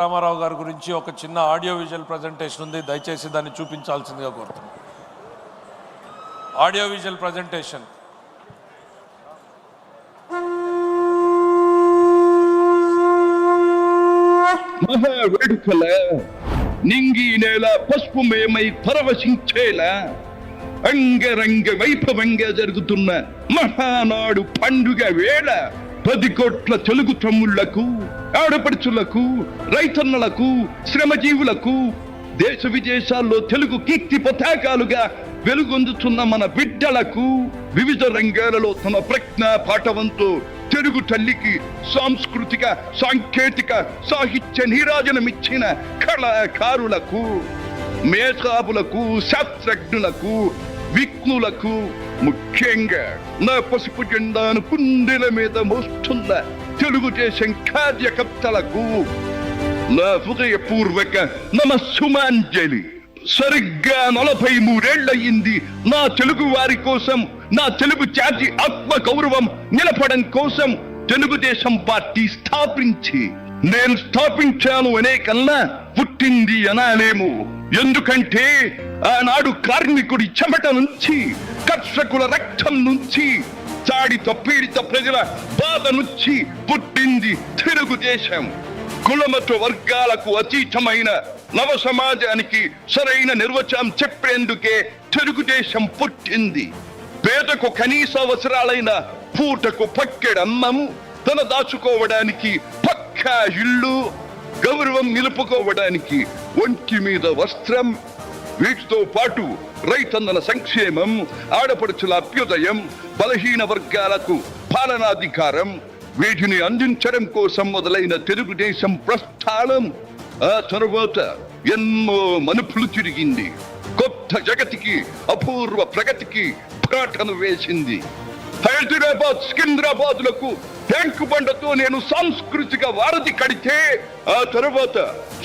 రామారావు గారి గురించి ఒక చిన్న ఆడియో విజువల్ ప్రజెంటేషన్ ఉంది. దయచేసి దాన్ని చూపించాల్సిందిగా కోరుతున్నాను ఆడియో విజువల్ ప్రజెంటేషన్. మహా వేడుకల నింగి నేల పసుపుమయమై పరవశించేలా అంగరంగ వైభవంగా జరుగుతున్న మహానాడు పండుగ వేళ పది కోట్ల తెలుగు తమ్ముళ్ళకు ఆడపడుచులకు రైతన్నలకు శ్రమజీవులకు దేశ విదేశాల్లో తెలుగు కీర్తి పతాకాలుగా వెలుగొందుతున్న మన బిడ్డలకు వివిధ రంగాలలో తమ ప్రజ్ఞ పాఠవంతో తెలుగు తల్లికి సాంస్కృతిక సాంకేతిక సాహిత్య నీరాజనమిచ్చిన కళాకారులకు మేధావులకు శాస్త్రజ్ఞులకు విఘ్నులకు ముఖ్యంగా నా పసుపు జెండాను కుండెల మీద మోస్తున్న తెలుగుదేశం కార్యకర్తలకు నా హృదయపూర్వక నమస్సుమాంజలి. సరిగ్గా నలభై మూడేళ్ళయ్యింది నా తెలుగు వారి కోసం నా తెలుగు జాతి ఆత్మ గౌరవం నిలపడం కోసం తెలుగుదేశం పార్టీ స్థాపించి నేను స్థాపించాను అనే కన్నా పుట్టింది అనాలేము. ఎందుకంటే ఆనాడు కార్మికుడి చెమట నుంచి కర్షకుల రక్తం నుంచి చాడి పీడిత ప్రజల బాధ నుంచి పుట్టింది తెలుగుదేశం కులమత వర్గాలకు అతీతమైన నవ సమాజానికి సరైన నిర్వచనం చెప్పేందుకే తెలుగుదేశం పుట్టింది. పేదకు కనీస అవసరాలైన పూటకు పక్కెడమ్మము తన దాచుకోవడానికి పక్కా ఇల్లు గౌరవం నిలుపుకోవడానికి ఒంటి మీద వస్త్రం వీటితో పాటు రైతన్నల సంక్షేమం ఆడపడుచుల అభ్యుదయం బలహీన వర్గాలకు పాలనాధికారం వీటిని అందించడం కోసం మొదలైన తెలుగుదేశం ప్రస్థానం. ఆ తరువాత ఎన్నో మనుపులు తిరిగింది. కొత్త జగతికి అపూర్వ ప్రగతికి పాటను వేసింది. హైదరాబాద్ సికింద్రాబాద్లకు ట్యాంకు బండతో నేను సాంస్కృతిక వారధి కడితే ఆ తరువాత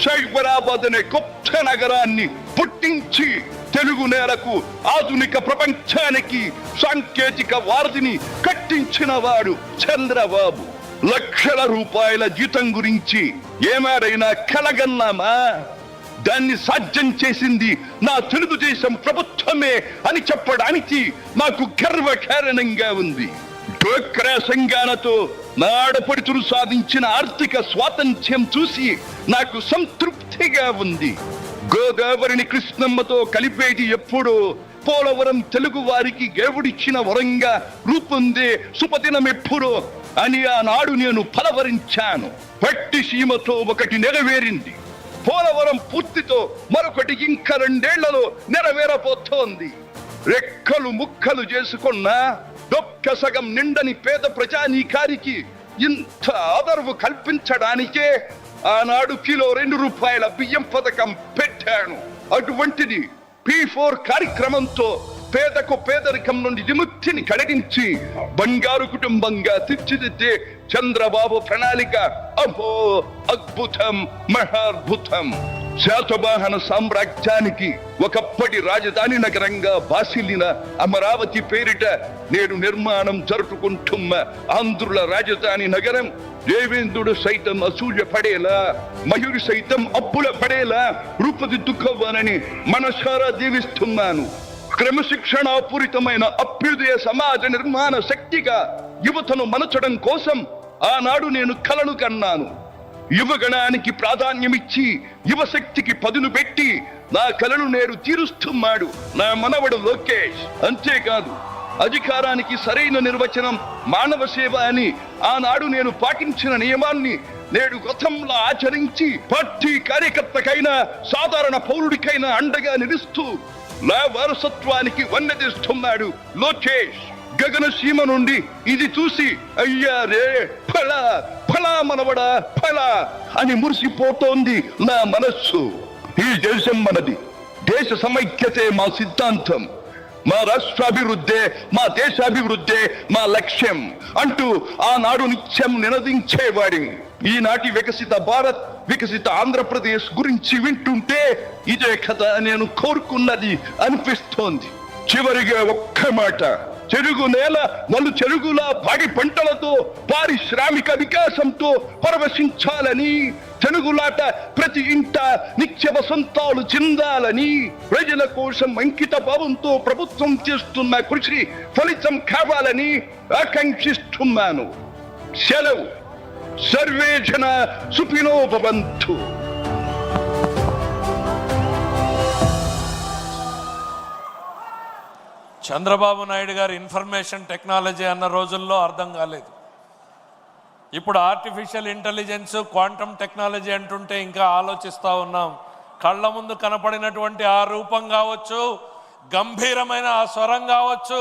సైబరాబాద్ అనే కొత్త నగరాన్ని పుట్టించి తెలుగు నేలకు ఆధునిక ప్రపంచానికి సాంకేతిక వారధిని కట్టించిన వాడు చంద్రబాబు. లక్షల రూపాయల జీతం గురించి ఏమారైనా కలగన్నామా? దాన్ని సాధ్యం చేసింది నా తెలుగుదేశం ప్రభుత్వమే అని చెప్పడానికి నాకు గర్వకారణంగా ఉంది. డోక్రా సంఘాలతో నా ఆడపడుచులు సాధించిన ఆర్థిక స్వాతంత్ర్యం చూసి నాకు సంతృప్తిగా ఉంది. గోదావరిని కృష్ణమ్మతో కలిపేది ఎప్పుడో పోలవరం తెలుగు వారికి దేవుడిచ్చిన వరంగా రూపొందే సుపదినం ఎప్పుడు అని ఆనాడు నేను ఫలవరించాను పట్టి సీమతో ఒకటి నెరవేరింది. పోలవరం పూర్తితో మరొకటి ఇంకా రెండేళ్ళలో నెరవేరబోతోంది. రెక్కలు ముక్కలు చేసుకున్న డొక్క సగం నిండని పేద ప్రజానీకారికి ఇంత ఆదరవు కల్పించడానికే ఆనాడు కిలో రెండు రూపాయల బియ్యం పథకం పెట్టాను. అటువంటిది పి ఫోర్ కార్యక్రమంతో పేదకు పేదరికం నుండి విముక్తిని కలిగించి బంగారు కుటుంబంగా తీర్చిదిద్దే చంద్రబాబు ప్రణాళిక. అహో అద్భుతం మహాద్భుతం. శాతవాహన సామ్రాజ్యానికి ఒకప్పటి రాజధాని నగరంగా బాసిల్లిన అమరావతి పేరిట నేడు నిర్మాణం జరుపుకుంటున్న ఆంధ్రుల రాజధాని నగరం దేవేంద్రుడు సైతం అసూయ పడేలా మయూరి సైతం అప్పుల పడేలా రూపుదిద్దుకోవాలని మనసారా దీవిస్తున్నాను క్రమశిక్షణాపూరితమైన అభ్యుదయ సమాజ నిర్మాణ శక్తిగా యువతను మనచడం కోసం ఆనాడు నేను కలను కన్నాను. యువగణానికి ప్రాధాన్యమిచ్చి యువశక్తికి పదును పెట్టి నా కలను నేను తీరుస్తున్నాడు నా మనవడు లోకేష్. అంతేకాదు అధికారానికి సరైన నిర్వచనం మానవ సేవ అని ఆనాడు నేను పాటించిన నియమాన్ని నేడు గతంలో ఆచరించి పార్టీ కార్యకర్తకైనా సాధారణ పౌరుడికైనా అండగా నిలుస్తూ నా వారసత్వానికి వన్నదిస్తున్నాడు లోకేష్. గగన సీమ నుండి ఇది చూసి అయ్యా రే ఫలా ఫలా మనవడా ఫలా అని మురిసిపోతోంది నా మనస్సు. ఈ దేశం మనది. దేశ సమైక్యతే మా సిద్ధాంతం. మా రాష్ట్రాభివృద్ధే మా దేశాభివృద్ధే మా లక్ష్యం అంటూ ఆనాడు నిత్యం నినదించేవాడి. ఈనాటి వికసిత భారత్ వికసిత ఆంధ్రప్రదేశ్ గురించి వింటుంటే ఇదే కథ నేను కోరుకున్నది అనిపిస్తోంది. చివరిగా ఒక్క మాట. చెరుగు నేల మలు చెరుగుల పాడి పంటలతో పారిశ్రామిక వికాసంతో పరవశించాలని చెనుగులాట ప్రతి ఇంట నిత్య వసంతాలు చెందాలని ప్రజల కోసం అంకిత భావంతో ప్రభుత్వం చేస్తున్న కృషి ఫలితం కావాలని ఆకాంక్షిస్తున్నాను. సెలవు. సర్వేజన జన చంద్రబాబు నాయుడు గారు ఇన్ఫర్మేషన్ టెక్నాలజీ అన్న రోజుల్లో అర్థం కాలేదు. ఇప్పుడు ఆర్టిఫిషియల్ ఇంటెలిజెన్స్ క్వాంటమ్ టెక్నాలజీ అంటుంటే ఇంకా ఆలోచిస్తూ ఉన్నాం. కళ్ళ ముందు కనపడినటువంటి ఆ రూపం కావచ్చు గంభీరమైన ఆ స్వరం కావచ్చు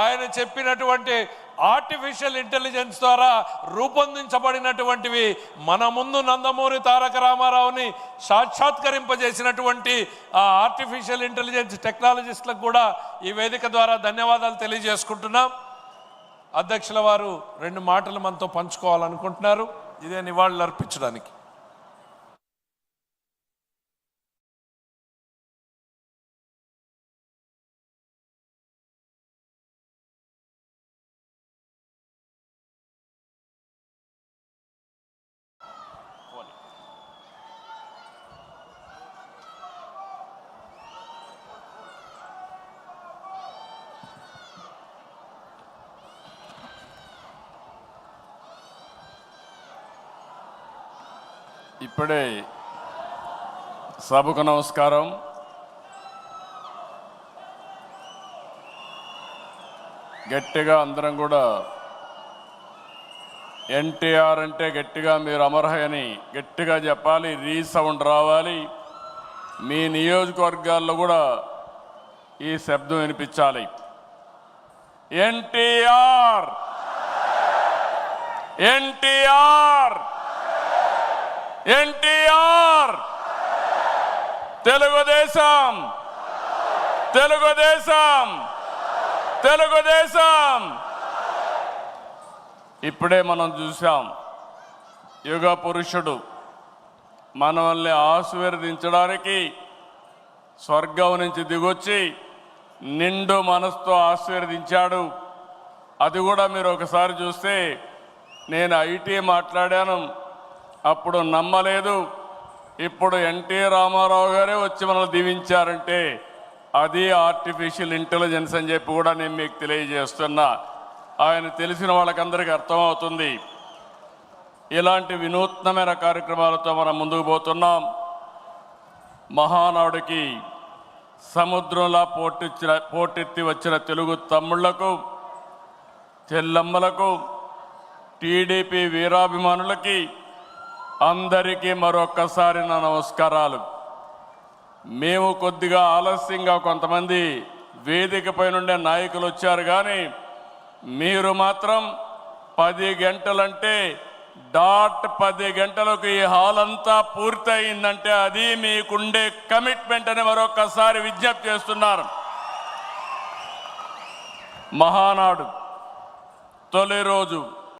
ఆయన చెప్పినటువంటి ఆర్టిఫిషియల్ ఇంటెలిజెన్స్ ద్వారా రూపొందించబడినటువంటివి మన ముందు నందమూరి తారక రామారావుని సాక్షాత్కరింపజేసినటువంటి ఆ ఆర్టిఫిషియల్ ఇంటెలిజెన్స్ టెక్నాలజిస్ట్లకు కూడా ఈ వేదిక ద్వారా ధన్యవాదాలు తెలియజేసుకుంటున్నాం. అధ్యక్షుల వారు రెండు మాటలు మనతో పంచుకోవాలనుకుంటున్నారు. ఇదే నివాళులు అర్పించడానికి ఇప్పుడే సభకు నమస్కారం. గట్టిగా అందరం కూడా ఎన్టీఆర్ అంటే గట్టిగా మీరు అమర్హయని గట్టిగా చెప్పాలి రీసౌండ్ రావాలి. మీ నియోజకవర్గాల్లో కూడా ఈ శబ్దం వినిపించాలి. ఎన్టీఆర్! ఎన్టీఆర్! ఎన్టీఆర్. తెలుగుదేశం. తెలుగుదేశం. తెలుగుదేశం. ఇప్పుడే మనం చూసాం యుగ పురుషుడు మనల్ని ఆశీర్వదించడానికి స్వర్గం నుంచి దిగొచ్చి నిండు మనసుతో ఆశీర్వదించాడు. అది కూడా మీరు ఒకసారి చూస్తే నేను ఐటీ మాట్లాడాను. అప్పుడు నమ్మలేదు. ఇప్పుడు ఎన్టీ రామారావు గారే వచ్చి మనల్ని దీవించారంటే అది ఆర్టిఫిషియల్ ఇంటెలిజెన్స్ అని చెప్పి కూడా నేను మీకు తెలియజేస్తున్నా. ఆయన తెలిసిన వాళ్ళకందరికీ అర్థమవుతుంది. ఇలాంటి వినూత్నమైన కార్యక్రమాలతో మనం ముందుకు పోతున్నాం. మహానాడుకి సముద్రంలా పోటెచ్చిన పోటెత్తి వచ్చిన తెలుగు తమ్ముళ్ళకు చెల్లమ్మలకు టీడీపీ వీరాభిమానులకి అందరికీ మరొక్కసారి నా నమస్కారాలు. మేము కొద్దిగా ఆలస్యంగా కొంతమంది వేదికపై నుండే నాయకులు వచ్చారు కానీ మీరు మాత్రం పది గంటలంటే డాట్ పది గంటలకు ఈ హాల్ అంతా పూర్తయిందంటే అది మీకుండే కమిట్మెంట్ అని మరొకసారి విజ్ఞప్తి చేస్తున్నారు. మహానాడు తొలి రోజు